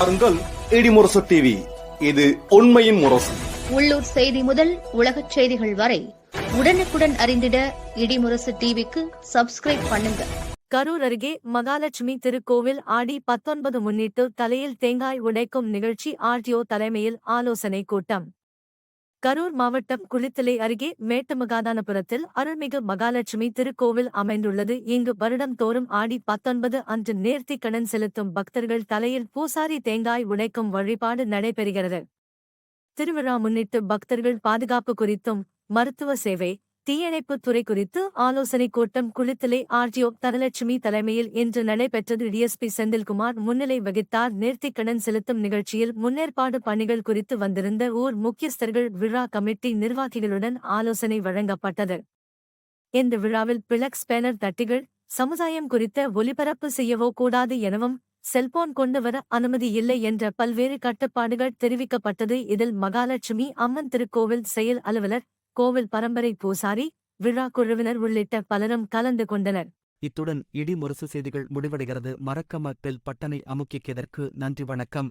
பாருங்கள் இடிமுரசு டிவி இது உண்மையின் முரசு. உள்ளூர் செய்தி முதல் உலகச் செய்திகள் வரை உடனுக்குடன் அறிந்திட இடிமுரசு டிவிக்கு சப்ஸ்கிரைப் பண்ணுங்க. கரூர் அருகே மகாலட்சுமி திருக்கோவில் ஆடி பத்தொன்பது முன்னிட்டு தலையில் தேங்காய் உடைக்கும் நிகழ்ச்சி ஆர்டிஓ தலைமையில் ஆலோசனை கூட்டம். கரூர் மாவட்டம் குளித்தலை அருகே மேட்டுமகாதானபுரத்தில் அருள்மிகு மகாலட்சுமி திருக்கோவில் அமைந்துள்ளது. இங்கு வருடம் தோறும் ஆடி பத்தொன்பது அன்று நேர்த்தி கடன் செலுத்தும் பக்தர்கள் தலையில் பூசாரி தேங்காய் உடைக்கும் வழிபாடு நடைபெறுகிறது. திருவிழா முன்னிட்டு பக்தர்கள் பாதுகாப்பு குறித்தும் மருத்துவ சேவை தீயணைப்புத் துறை குறித்து ஆலோசனைக் கூட்டம் குளித்தலை ஆர்டிஓ தனலட்சுமி தலைமையில் இன்று நடைபெற்றது. டிஎஸ்பி செந்தில்குமார் முன்னிலை வகித்தார். நேர்த்திக்கடன் செலுத்தும் நிகழ்ச்சியில் முன்னேற்பாடு பணிகள் குறித்து வந்திருந்த ஊர் முக்கியஸ்தர்கள் விழா கமிட்டி நிர்வாகிகளுடன் ஆலோசனை வழங்கப்பட்டது. இந்த விழாவில் பிளக்ஸ் பேனர் தட்டிகள் சமுதாயம் குறித்த ஒலிபரப்பு செய்யவோ கூடாது எனவும் செல்போன் கொண்டு வர அனுமதி இல்லை என்ற பல்வேறு கட்டுப்பாடுகள் தெரிவிக்கப்பட்டது. இதில் மகாலட்சுமி அம்மன் திருக்கோவில் செயல் அலுவலர் கோவில் பரம்பரை பூசாரி விழா குழுவினர் உள்ளிட்ட பலரும் கலந்து கொண்டனர். இத்துடன் இடி முரசு செய்திகள் முடிவடைகிறது. மறக்க மக்கள் பட்டனை அமுக்கியதற்கு நன்றி வணக்கம்.